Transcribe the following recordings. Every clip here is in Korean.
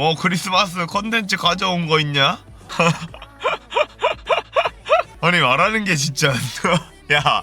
뭐 크리스마스 컨텐츠 가져온 거 있냐? 아니 말하는 게 진짜 야.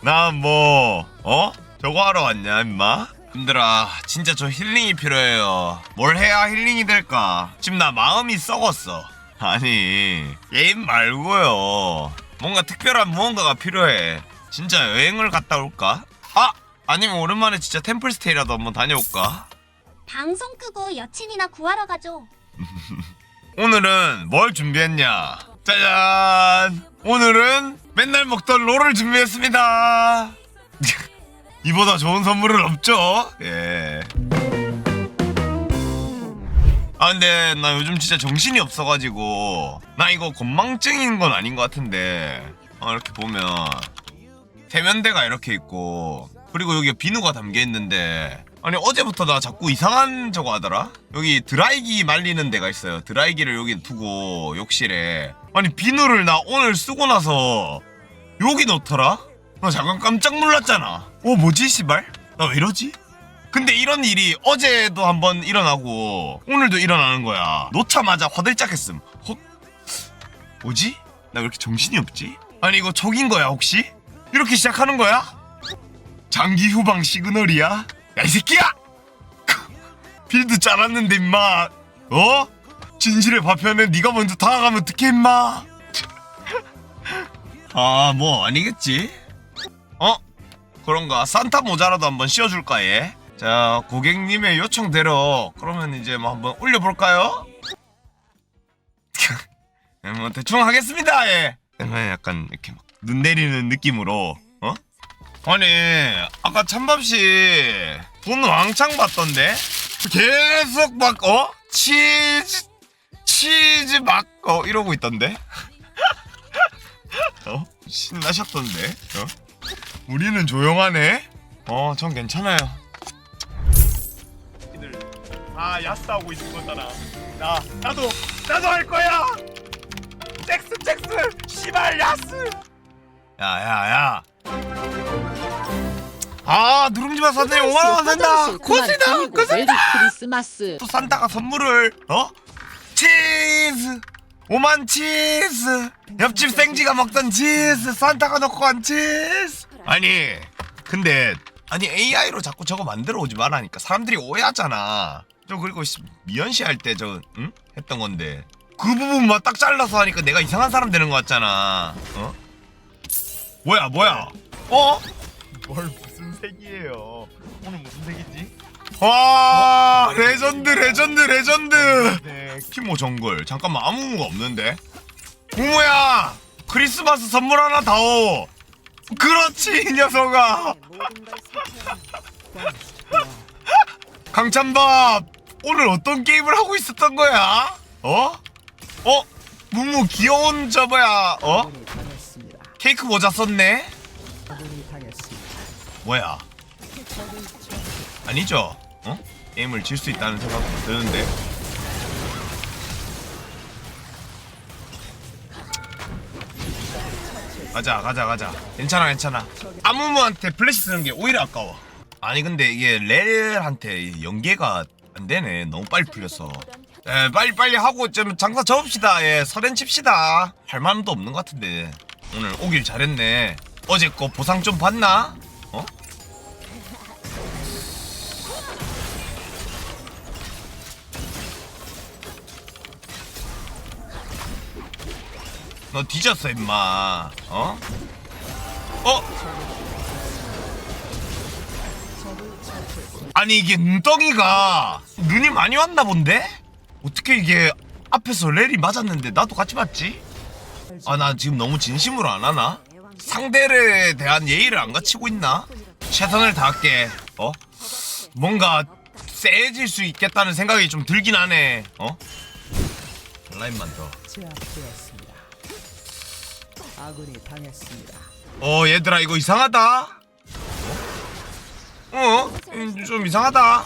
나 뭐 어? 저거 하러 왔냐 임마? 힘들아 진짜 저 힐링이 필요해요 뭘 해야 힐링이 될까? 지금 나 마음이 썩었어 아니 게임 말고요 뭔가 특별한 무언가가 필요해 진짜 여행을 갔다 올까? 아! 아니면 오랜만에 진짜 템플스테이라도 한번 다녀올까? 방송 끄고 여친이나 구하러 가죠. 오늘은 뭘 준비했냐? 짜잔! 오늘은 맨날 먹던 롤을 준비했습니다. 이보다 좋은 선물은 없죠? 예. 아 근데 나 요즘 진짜 정신이 없어가지고 나 이거 건망증인 건 아닌 것 같은데 어, 이렇게 보면 세면대가 이렇게 있고 그리고 여기 비누가 담겨 있는데 아니 어제부터 나 자꾸 이상한 저거 하더라? 여기 드라이기 말리는 데가 있어요. 드라이기를 여기 두고 욕실에. 아니 비누를 나 오늘 쓰고 나서 여기 놓더라? 나 잠깐 깜짝 놀랐잖아. 어 뭐지 씨발? 나 왜 이러지? 근데 이런 일이 어제도 한번 일어나고 오늘도 일어나는 거야. 놓자마자 화들짝 했음. 헛. 뭐지? 나 왜 이렇게 정신이 없지? 아니 이거 촉인 거야 혹시? 이렇게 시작하는 거야? 장기 후방 시그널이야? 야 이 새끼야! 빌드 짜놨는데 임마 어? 진실의 파편에 네가 먼저 다가가면 어떡해 임마 아 뭐 아니겠지 어? 그런가 산타 모자라도 한번 씌워줄까 얘? 자 고객님의 요청대로 그러면 이제 뭐 한번 올려볼까요? 네, 뭐 대충 하겠습니다 예 네, 약간 이렇게 막 눈 내리는 느낌으로 어? 아니 아까 찬밥씨 돈 왕창 받던데? 계속 막 어? 치즈 치즈 막 어 이러고 있던데? 어? 신나셨던데? 어? 우리는 조용하네? 어 전 괜찮아요. 아 야스하고 있는 거잖아. 나 나도 나도 할 거야! 잭스 잭스! 씨발 야스! 야야야 아 누룽지만 샀네 5만 원 산다 코스다. 메리 코스다. 크리스마스. 또 산타가 선물을 어? 치즈. 오만 치즈. 옆집 생지가 먹던 치즈. 산타가 넣고 간 치즈. 아니 근데 아니 AI로 자꾸 저거 만들어 오지 말라니까. 사람들이 오해하잖아. 저 그리고 씨, 미연 씨 할 때 저 응? 했던 건데. 그 부분만 딱 잘라서 하니까 내가 이상한 사람 되는 것 같잖아. 어? 뭐야 뭐야 어? 뭘 무슨 색이에요 오늘 무슨 색이지? 와 레전드 레전드 레전드 네 키모 정글 잠깐만 아무 무가 없는데 무모야 크리스마스 선물 하나 다오 그렇지 이 녀석아 강찬밥 오늘 어떤 게임을 하고 있었던 거야? 어? 어? 무무 귀여운 저 뭐야 어? 케이크 모자 썼네? 뭐야? 아니죠? 어? 게임을 질 수 있다는 생각도 드는데. 가자 가자 가자. 괜찮아 괜찮아. 아무무한테 플래시 쓰는 게 오히려 아까워. 아니 근데 이게 렐한테 연계가 안 되네. 너무 빨리 풀렸어 에 빨리 빨리 하고 좀 장사 접읍시다. 예 설엔 칩시다. 할 만도 없는 것 같은데. 오늘 오길 잘했네. 어제 거 보상 좀 받나? 너 뒤졌어 임마 어? 어? 아니 이게 눈덩이가 눈이 많이 왔나 본데? 어떻게 이게 앞에서 렐이 맞았는데 나도 같이 맞지? 아 나 지금 너무 진심으로 안 하나? 상대에 대한 예의를 안 갖추고 있나? 최선을 다할게 어? 뭔가 세질 수 있겠다는 생각이 좀 들긴 하네 어? 라인만 더. 아군이 당했습니다. 어 얘들아 이거 이상하다 어? 어? 음, 좀 이상하다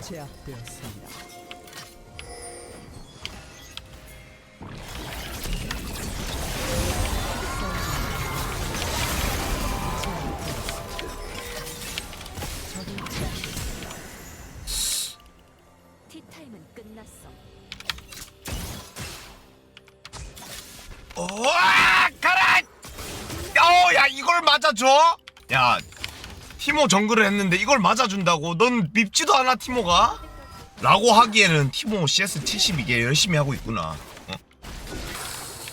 제압되었습니다. 우와 가라! 어 야 이걸 맞아줘? 야 티모 정글을 했는데 이걸 맞아준다고? 넌 밉지도 않아 티모가. 라고 하기에는 티모 CS 72개 열심히 하고 있구나. 어?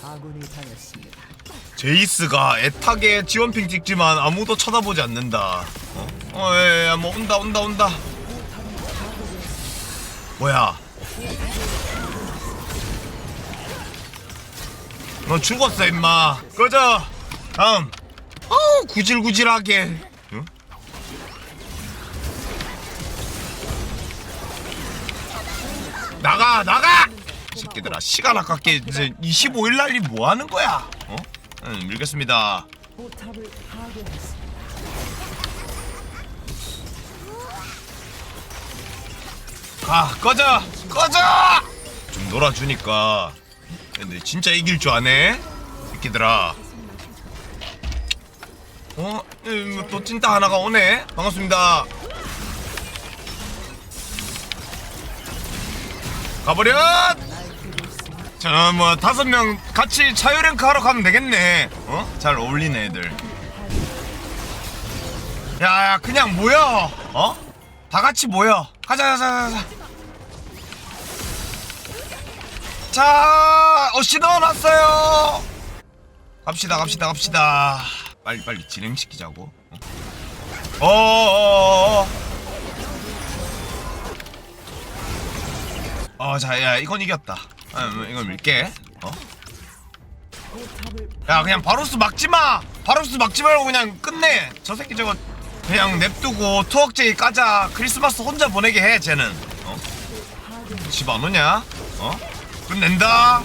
아군이 당했습니다. 제이스가 애타게 지원핑 찍지만 아무도 쳐다보지 않는다. 어? 어, 예, 예, 뭐 온다 온다 온다. 뭐야 너 죽었어 임마. 꺼져 다음. 어우 구질구질하게. 응? 나가 나가! 이 새끼들아 시간 아깝게 이제 25일 날이 뭐 하는 거야? 어? 응 밀겠습니다. 가 꺼져! 꺼져! 좀 놀아주니까 근데 진짜 이길 줄 아네? 새끼들아. 어? 음, 뭐또 찐따 하나가 오네? 반갑습니다. 가버려! 자뭐 다섯 명 같이 자유랭크 하러 가면 되겠네. 어? 잘 어울리네 애들. 야야 그냥 모여! 어? 다 같이 모여! 가자 가자 가자 자 어씨 넣어놨어요 갑시다 갑시다 갑시다 빨리 빨리 진행시키자고 어? 어 어어어 어자야 이건 이겼다 아, 뭐, 이건 밀게 어? 야 그냥 바로스 막지 마 바로스 막지 말고 그냥 끝내 저 새끼 저거 그냥 냅두고 투억제이 까자 크리스마스 혼자 보내게 해 쟤는 어? 집 안 오냐? 어? 끝낸다.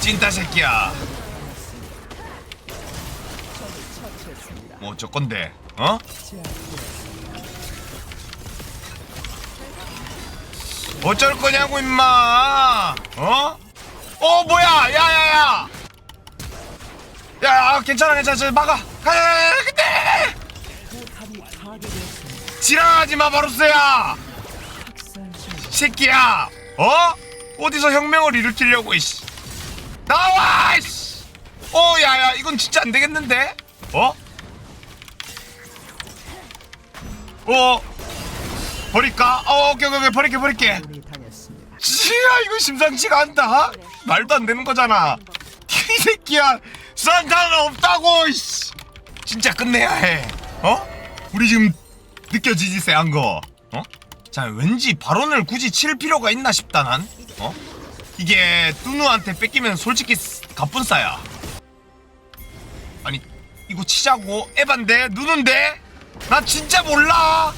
찐따 새끼야. 뭐 어쩔 건데 어? 어쩔 거냐고 임마. 어? 어 뭐야? 야야야. 야 괜찮아 괜찮아. 저 막아. 가야 근데 포탑이 파괴되었습니다. 지랄하지 마 바로스야. 새끼야. 어? 어디서 혁명을 일으키려고 이씨. 나와 이씨. 어 야야 이건 진짜 안 되겠는데? 어? 어? 버릴까? 어 오케이 오케이, 버릴게 버릴게 지야 이거 심상치가 않다. 말도 안 되는 거잖아. 이 새끼야 산타는 없다고 이씨. 진짜 끝내야 해. 어? 우리 지금 느껴지지 쎄한 거. 어? 자 왠지 발언을 굳이 칠 필요가 있나 싶다 난. 어? 이게 뚜누한테 뺏기면 솔직히 갑분싸야. 아니 이거 치자고. 에반데? 누는데? 나 진짜 몰라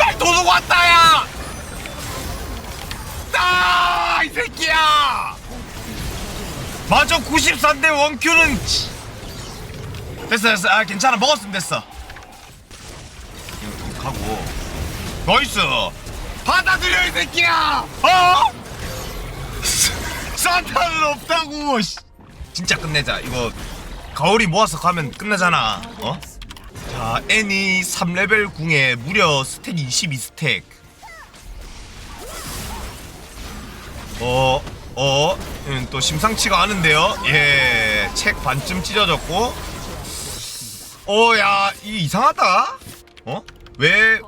씨발 도둑 왔다야! 아이 새끼야! 맞아 93대 원큐는 치. 됐어 됐어. 아 괜찮아. 먹었으면 됐어. 이거, 가고. 나이스. 받아들여 이 새끼야! 어? 산타는 없다고 씨. 진짜 끝내자. 이거 가오리 모아서 가면 끝나잖아. 어? 자 애니 3레벨 궁에 무려 스택 22스택 어, 어, 음, 또 심상치가 않은데요. 예, 책 반쯤 찢어졌고. 어, 야, 이 이상하다. 어? 왜.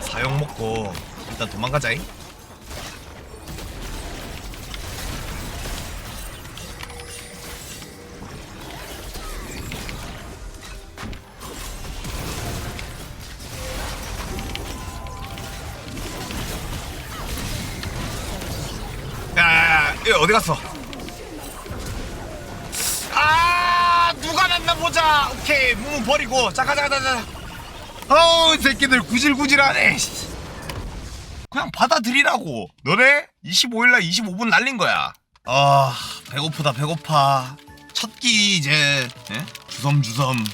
사용 먹고 일단 도망가자잉. 야야야 이거 어디 갔어? 아 누가 났나 보자 오케이 무무 버리고 자 가 자 가 자 가자 어우 이 새끼들 구질구질하네 씨. 그냥 받아들이라고 너네 25일날 25분 날린 거야 아 배고프다 배고파 첫 끼 이제 예? 주섬주섬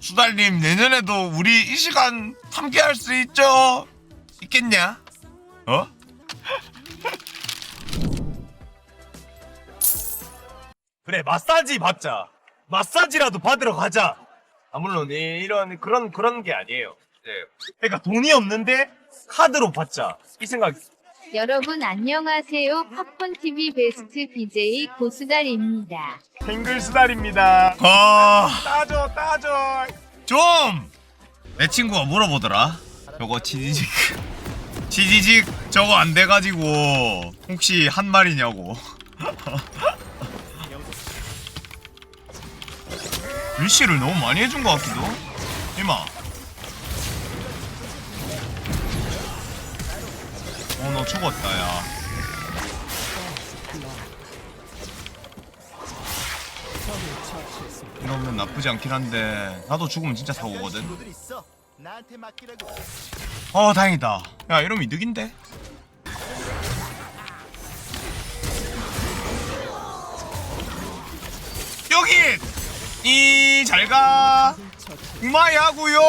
수달님 내년에도 우리 이 시간 함께 할 수 있죠? 있겠냐? 어? 그래 마사지 받자 마사지라도 받으러 가자 아 물론 이- 이런 그런 그런 게 아니에요 네. 그러니까 돈이 없는데 카드로 받자 이 생각 여러분 안녕하세요. 팝콘TV 베스트 BJ 고수달입니다. 싱글 수달입니다 아... 따져 따져 좀! 내 친구가 물어보더라. 저거 치지직. 치지직 저거 안 돼가지고 혹시 한 말이냐고. 위시를 너무 많이 해준 것 같기도. 이마. 어, 너 죽었다, 야. 이러면 나쁘지 않긴 한데 나도 죽으면 진짜 사고거든. 어 다행이다 야 이러면 이득인데 여기 이 잘가. 처치 그마야구요.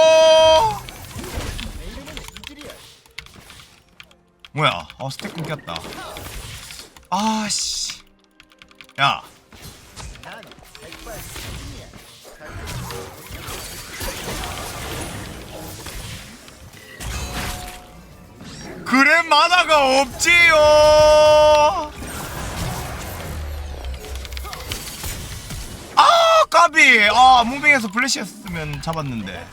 뭐야? 어 스택 끊겼다. 아씨. 야. 그래 만화가 없지요 아 무빙에서 플래시였으면 잡았는데.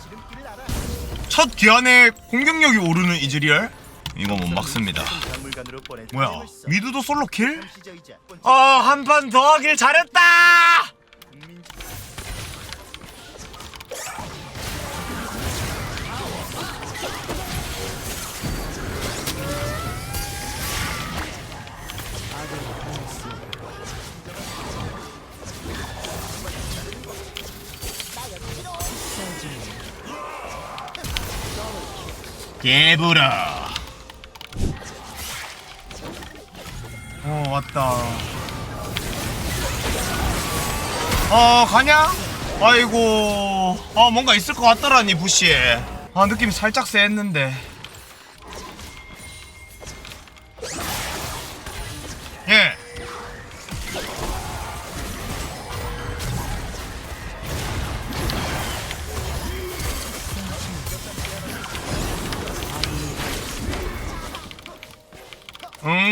첫 기한에 공격력이 오르는 이즈리얼 이거 못 막습니다. 뭐야 미드도 솔로킬? 시저이자 번째 아한 판 더 하길 잘했다 개부라 어 왔다. 어 가냐? 아이고. 아 뭔가 있을 것 같더라니 부시에. 아 느낌이 살짝 쎄했는데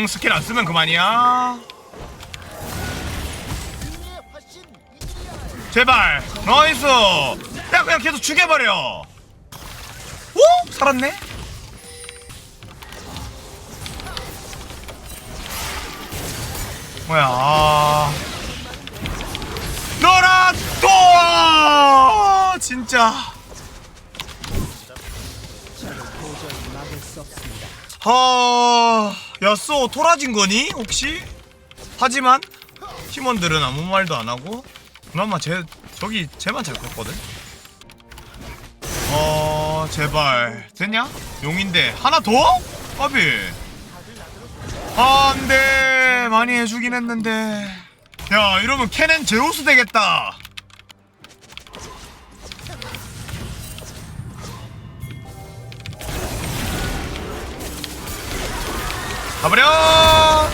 응 스킬 안 쓰면 그만이야. 제발 나이스. 야 그냥 계속 죽여버려. 오 살았네? 뭐야. 아. 너라 또! 진짜. 적 야쏘 토라진 거니? 혹시? 하지만 팀원들은 아무 말도 안 하고 그나마 제 저기 쟤만 잘 컸거든. 어 제발. 됐냐? 용인데 하나 더? 까비. 아, 안돼. 많이 해주긴 했는데. 야 이러면 캐넨 제우스 되겠다 가버려!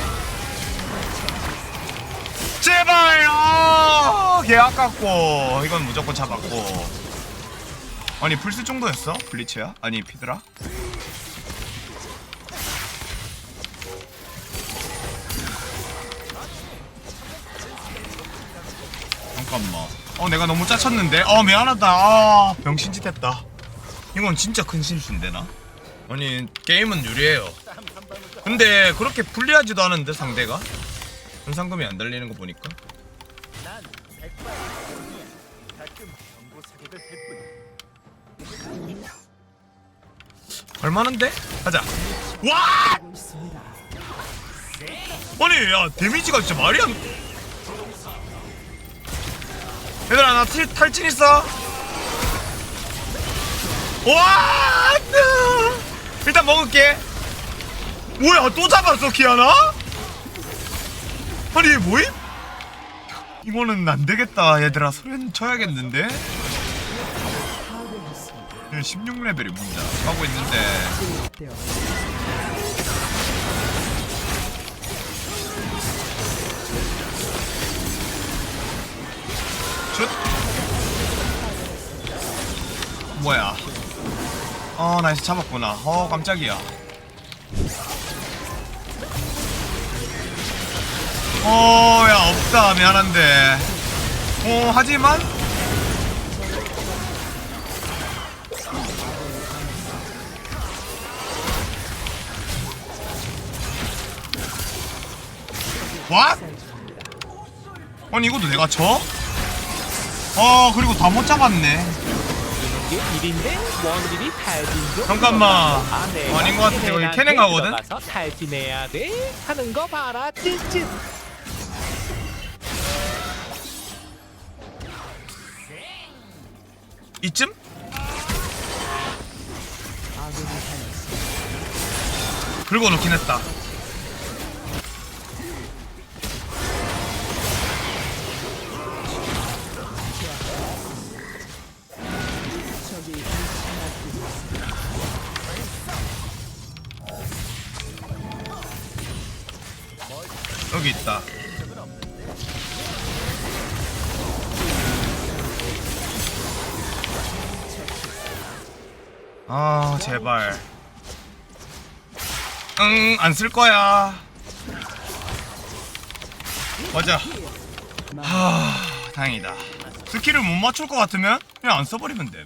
제발 아개 아깝고 이건 무조건 잡았고. 아니 불스 정도였어? 블리츠야? 아니 피드라? 잠깐만. 어 내가 너무 짜쳤는데? 어 미안하다. 아 병신짓 했다. 이건 진짜 큰 실수인데 나? 아니 게임은 유리해요 근데 그렇게 불리하지도 않은데 상대가 현상금이 안 달리는 거 보니까. 얼마는데? 가자 와! 아니 야 데미지가 진짜 말이 안 얘들아 나 탈, 탈진 있어 와! 일단 먹을게 뭐야 또 잡았어 키아나? 아니 이게 뭐임? 이거는 안 되겠다. 얘들아 소리 쳐야겠는데? 16레벨이 문자 하고 있는데. 슛. 뭐야? 어 나이스 잡았구나. 어 깜짝이야 어 야 없다 미안한데 어 하지만 와? 아니 이것도 내가 쳐? 어 그리고 다 못 잡았네 잠깐만. 아닌 것 같은데, 여기 캐넨 가거든? 이쯤? 긁어놓긴 했다 제발 응 안 쓸 거야 맞아 하 다행이다 스킬을 못 맞출 것 같으면 그냥 안 써버리면 돼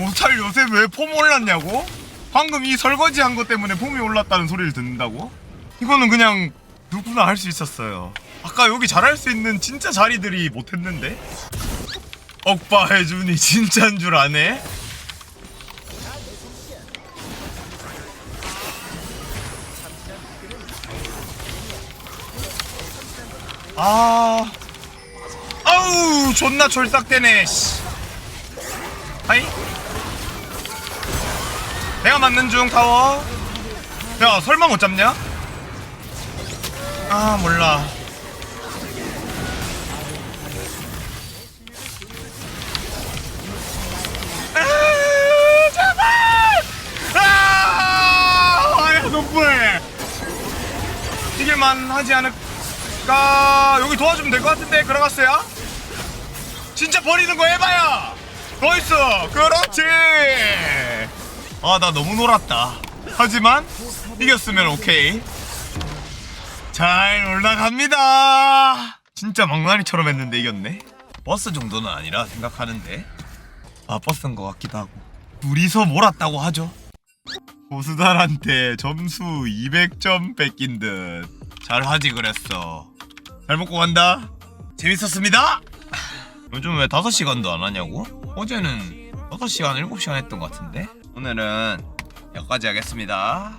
오탈 요새 왜 폼 올랐냐고? 방금 이 설거지 한 것 때문에 폼이 올랐다는 소리를 듣는다고? 이거는 그냥 누구나 할 수 있었어요 아까 여기 잘할 수 있는 진짜 자리들이 못했는데? 억바 해준이 진짜인 줄 아네? 아. 아우 존나 졸싹대네 씨. 하이. 내가 맞는 중 타워. 야 설마 못 잡냐? 아 몰라. 아, 아 이길만 하지 않을 까 여기 도와주면 될 것 같은데 들어갔어요? 진짜 버리는 거 해봐요 나이스! 그렇지! 아 나 너무 놀았다. 하지만 이겼으면 오케이. 잘 올라갑니다. 진짜 망나니처럼 했는데 이겼네. 버스 정도는 아니라 생각하는데. 아 버스인 것 같기도 하고. 둘이서 몰았다고 하죠. 고수단한테 점수 200점 뺏긴 듯 잘하지 그랬어. 잘 먹고 간다. 재밌었습니다. 요즘 왜 5시간도 안 하냐고? 어제는 6시간 7시간 했던 것 같은데? 오늘은 여기까지 하겠습니다